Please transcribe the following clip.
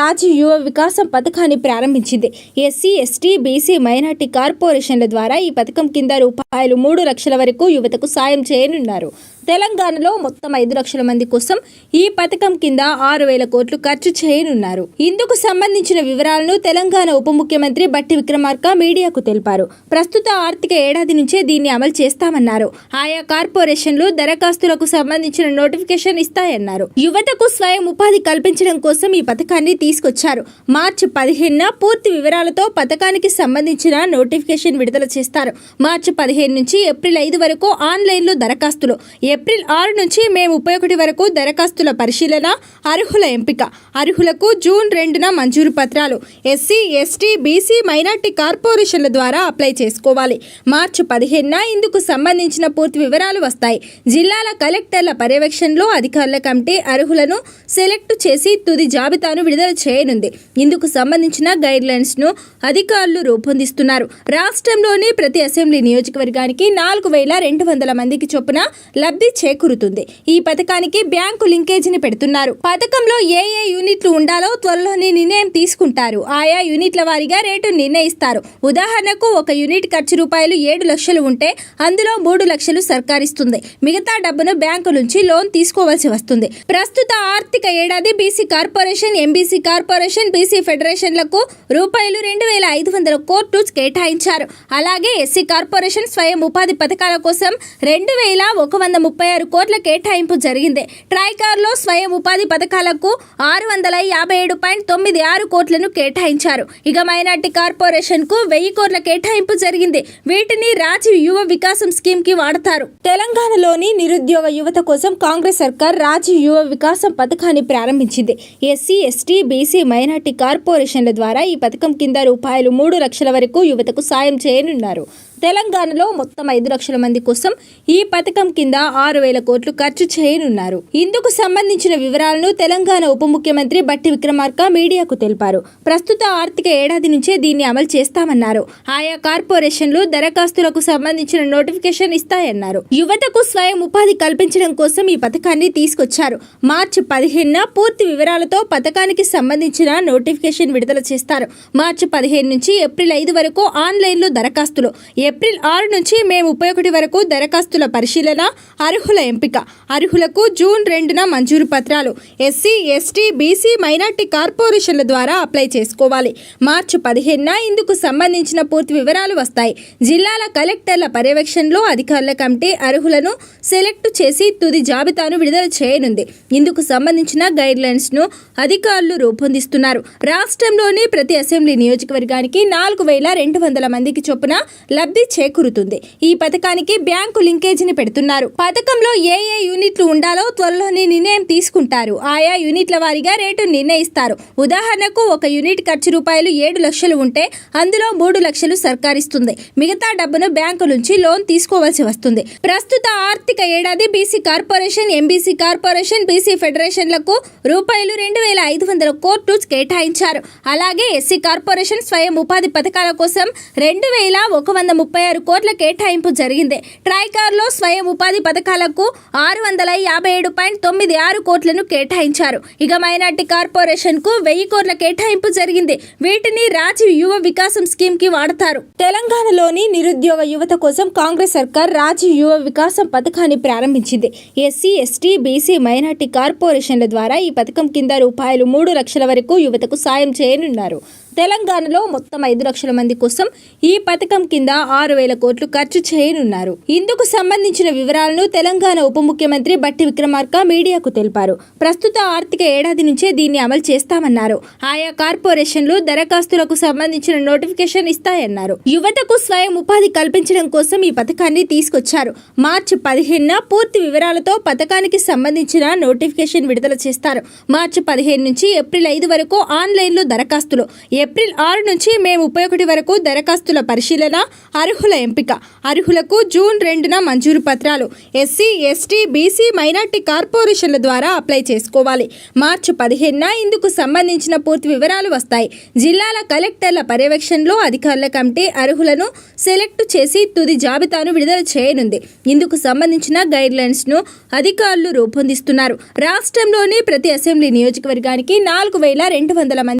రాజ్య యువ వికాసం పథకాన్ని ప్రారంభించింది. ఎస్సీ ఎస్టీ బీసీ మైనార్టీ కార్పొరేషన్ల ద్వారా ఈ పథకం కింద రూపాయలు మూడు లక్షల వరకు యువతకు సాయం చేయనున్నారు. తెలంగాణలో మొత్తం ఐదు లక్షల మంది కోసం ఈ పథకం కింద ఆరు వేల కోట్లు ఖర్చు చేయనున్నారు. ఇందుకు సంబంధించిన వివరాలను తెలంగాణ ఉప ముఖ్యమంత్రి బట్టి విక్రమార్క మీడియాకు తెలిపారు. ప్రస్తుత ఆర్థిక ఏడాది నుంచే దీన్ని అమలు చేస్తామన్నారు. ఆయా కార్పొరేషన్లు దరఖాస్తులకు సంబంధించిన నోటిఫికేషన్ ఇస్తాయన్నారు. యువతకు స్వయం ఉపాధి కల్పించడం కోసం ఈ పథకాన్ని తీసుకొచ్చారు. మార్చి పదిహేనున పూర్తి వివరాలతో పథకానికి సంబంధించిన నోటిఫికేషన్ విడుదల చేస్తారు. మార్చి పదిహేను నుంచి ఏప్రిల్ ఐదు వరకు ఆన్లైన్లో దరఖాస్తులు ఏప్రిల్ ఆరు నుంచి మే ముప్పై ఒకటి వరకు దరఖాస్తుల పరిశీలన అర్హుల ఎంపిక. అర్హులకు జూన్ రెండున మంజూరు పత్రాలు. ఎస్సీ ఎస్టీ బీసీ మైనార్టీ కార్పొరేషన్ల ద్వారా అప్లై చేసుకోవాలి. మార్చి పదిహేనున ఇందుకు సంబంధించిన పూర్తి వివరాలు వస్తాయి. జిల్లాల కలెక్టర్ల పర్యవేక్షణలో అధికారుల కమిటీ అర్హులను సెలెక్ట్ చేసి తుది జాబితాను విడుదల చేయనుంది. ఇందుకు సంబంధించిన గైడ్లైన్స్ను అధికారులు రూపొందిస్తున్నారు. రాష్ట్రంలోని ప్రతి అసెంబ్లీ నియోజకవర్గానికి నాలుగు వేల రెండు వందల మందికి చొప్పున లబ్ధి చేకూరుతుంది. ఈ పథకానికి బ్యాంకు లింకేజీని పెడుతున్నారు. పథకంలో ఏ ఏ యూనిట్లు ఉండాలో త్వరలోనే నిర్ణయం తీసుకుంటారు. ఆయా యూనిట్ల వారీగా రేటు నిర్ణయిస్తారు. ఉదాహరణకు ఒక యూనిట్ ఖర్చు రూపాయలు ఏడు లక్షలు ఉంటే అందులో మూడు లక్షలు సర్కారిస్తుంది. మిగతా డబ్బును బ్యాంకు నుంచి లోన్ తీసుకోవాల్సి వస్తుంది. ప్రస్తుత ఆర్థిక ఏడాది BC corporation MBC corporation BC ఫెడరేషన్లకు రూపాయలు రెండు వేల ఐదు వందల కోట్లు కేటాయించారు. అలాగే ఎస్సీ కార్పొరేషన్ స్వయం ఉపాధి పథకాల కోసం రెండు వేల ఒక వంద ముప్పై ఆరు కోట్ల కేటాయింపు జరిగింది. ట్రైకార్లో స్వయం ఉపాధి పథకాలకు ఆరు వందల యాభై ఏడు పాయింట్ తొమ్మిది ఆరు కోట్లను కేటాయించారు. ఇక మైనార్టీ కార్పొరేషన్కు వెయ్యి కోట్ల కేటాయింపు జరిగింది. వీటిని రాజీవ్ యువ వికాసం స్కీమ్కి వాడతారు. తెలంగాణలోని నిరుద్యోగ యువత కోసం కాంగ్రెస్ సర్కార్ రాజీవ్ యువ వికాసం పథకాన్ని ప్రారంభించింది. ఎస్సీ ఎస్టీ బీసీ మైనార్టీ కార్పొరేషన్ల ద్వారా ఈ పథకం కింద రూపాయలు మూడు లక్షల వరకు యువతకు సాయం చేయనున్నారు. తెలంగాణలో మొత్తం ఐదు లక్షల మంది కోసం ఈ పథకం కింద ఆరు వేల కోట్లు ఖర్చు చేయనున్నారు. ఇందుకు సంబంధించిన వివరాలను తెలంగాణ ఉప ముఖ్యమంత్రి బట్టి విక్రమార్క మీడియాకు తెలిపారు. ప్రస్తుత ఆర్థిక ఏడాది నుంచే దీన్ని అమలు చేస్తామన్నారు. ఆయా కార్పొరేషన్లు దరఖాస్తులకు సంబంధించిన నోటిఫికేషన్ ఇస్తాయన్నారు. యువతకు స్వయం ఉపాధి కల్పించడం కోసం ఈ పథకాన్ని తీసుకొచ్చారు. మార్చి పదిహేనున పూర్తి వివరాలతో పథకానికి సంబంధించిన నోటిఫికేషన్ విడుదల చేస్తారు. మార్చి పదిహేను నుంచి ఏప్రిల్ ఐదు వరకు ఆన్లైన్లో దరఖాస్తులు. ఏప్రిల్ ఆరు నుంచి మే ముప్పై ఒకటి వరకు దరఖాస్తుల పరిశీలన అర్హుల ఎంపిక. అర్హులకు జూన్ రెండున మంజూరు పత్రాలు. ఎస్సీ ఎస్టీ బీసీ మైనార్టీ కార్పొరేషన్ల ద్వారా అప్లై చేసుకోవాలి. మార్చి పదిహేనున ఇందుకు సంబంధించిన పూర్తి వివరాలు వస్తాయి. జిల్లాల కలెక్టర్ల పర్యవేక్షణలో అధికారుల కమిటీ అర్హులను సెలెక్ట్ చేసి తుది జాబితాను విడుదల చేయనుంది. ఇందుకు సంబంధించిన గైడ్లైన్స్ను అధికారులు రూపొందిస్తున్నారు. రాష్ట్రంలోని ప్రతి అసెంబ్లీ నియోజకవర్గానికి నాలుగు వేల రెండు వందల మందికి చొప్పున లబ్ధి చేకూరుతుంది. ఈ పథకానికి బ్యాంకు లింకేజీని పెడుతున్నారు. పథకంలో ఏ ఏ యూనిట్లు ఉండాలో త్వరలోనే నిర్ణయం తీసుకుంటారు. ఆయా యూనిట్ల వారీగా రేటు నిర్ణయిస్తారు. ఉదాహరణకు ఒక యూనిట్ ఖర్చు రూపాయలు ఏడు లక్షలు ఉంటే అందులో మూడు లక్షలు సర్కారిస్తుంది. మిగతా డబ్బును బ్యాంకు నుంచి లోన్ తీసుకోవాల్సి వస్తుంది. ప్రస్తుత ఆర్థిక ఏడాది BC corporation MBC corporation BC ఫెడరేషన్లకు రూపాయలు రెండు వేల ఐదు వందల కోట్లు కేటాయించారు. అలాగే ఎస్సీ కార్పొరేషన్ స్వయం ఉపాధి పథకాల కోసం రెండు వేల ఒక వంద ముప్పై ఆరు కోట్ల కేటాయింపు జరిగింది. ట్రైకార్లో స్వయం ఉపాధి పథకం పథకాలకు ఆరు వందల యాభై ఏడు పాయింట్ తొమ్మిది ఆరు కోట్లను కేటాయించారు. ఇక మైనార్టీ కార్పొరేషన్కు వెయ్యి కోట్ల కేటాయింపు జరిగింది. వీటిని రాజీవ్ యువ వికాసం స్కీమ్కి వాడతారు. తెలంగాణలోని నిరుద్యోగ యువత కోసం కాంగ్రెస్ సర్కార్ రాజీవ్ యువ వికాసం పథకాన్ని ప్రారంభించింది. ఎస్సీ ఎస్టీ బీసీ మైనార్టీ కార్పొరేషన్ల ద్వారా ఈ పథకం కింద రూపాయలు మూడు లక్షల వరకు యువతకు సాయం చేయనున్నారు. తెలంగాణలో మొత్తం ఐదు లక్షల మంది కోసం ఈ పథకం కింద ఆరు వేల కోట్లు ఖర్చు చేయనున్నారు. ఇందుకు సంబంధించిన వివరాలను తెలంగాణ ఉప ముఖ్యమంత్రి బట్టి విక్రమార్క మీడియాకు తెలిపారు. ప్రస్తుత ఆర్థిక ఏడాది నుంచే దీన్ని అమలు చేస్తామన్నారు. ఆయా కార్పొరేషన్లు దరఖాస్తులకు సంబంధించిన నోటిఫికేషన్ ఇస్తాయన్నారు. యువతకు స్వయం ఉపాధి కల్పించడం కోసం ఈ పథకాన్ని తీసుకొచ్చారు. మార్చి పదిహేనున పూర్తి వివరాలతో పథకానికి సంబంధించిన నోటిఫికేషన్ విడుదల చేస్తారు. మార్చి పదిహేను నుంచి ఏప్రిల్ ఐదు వరకు ఆన్లైన్లో దరఖాస్తులు ఏప్రిల్ ఆరు నుంచి మే ముప్పై ఒకటి వరకు దరఖాస్తుల పరిశీలన అర్హుల ఎంపిక. అర్హులకు జూన్ రెండున మంజూరు పత్రాలు. ఎస్సీ ఎస్టీ బీసీ మైనార్టీ కార్పొరేషన్ల ద్వారా అప్లై చేసుకోవాలి. మార్చి పదిహేనున ఇందుకు సంబంధించిన పూర్తి వివరాలు వస్తాయి. జిల్లాల కలెక్టర్ల పర్యవేక్షణలో అధికారుల కమిటీ అర్హులను సెలెక్ట్ చేసి తుది జాబితాను విడుదల చేయనుంది. ఇందుకు సంబంధించిన గైడ్లైన్స్ను అధికారులు రూపొందిస్తున్నారు. రాష్ట్రంలోని ప్రతి అసెంబ్లీ నియోజకవర్గానికి నాలుగు వేల రెండు వందల మంది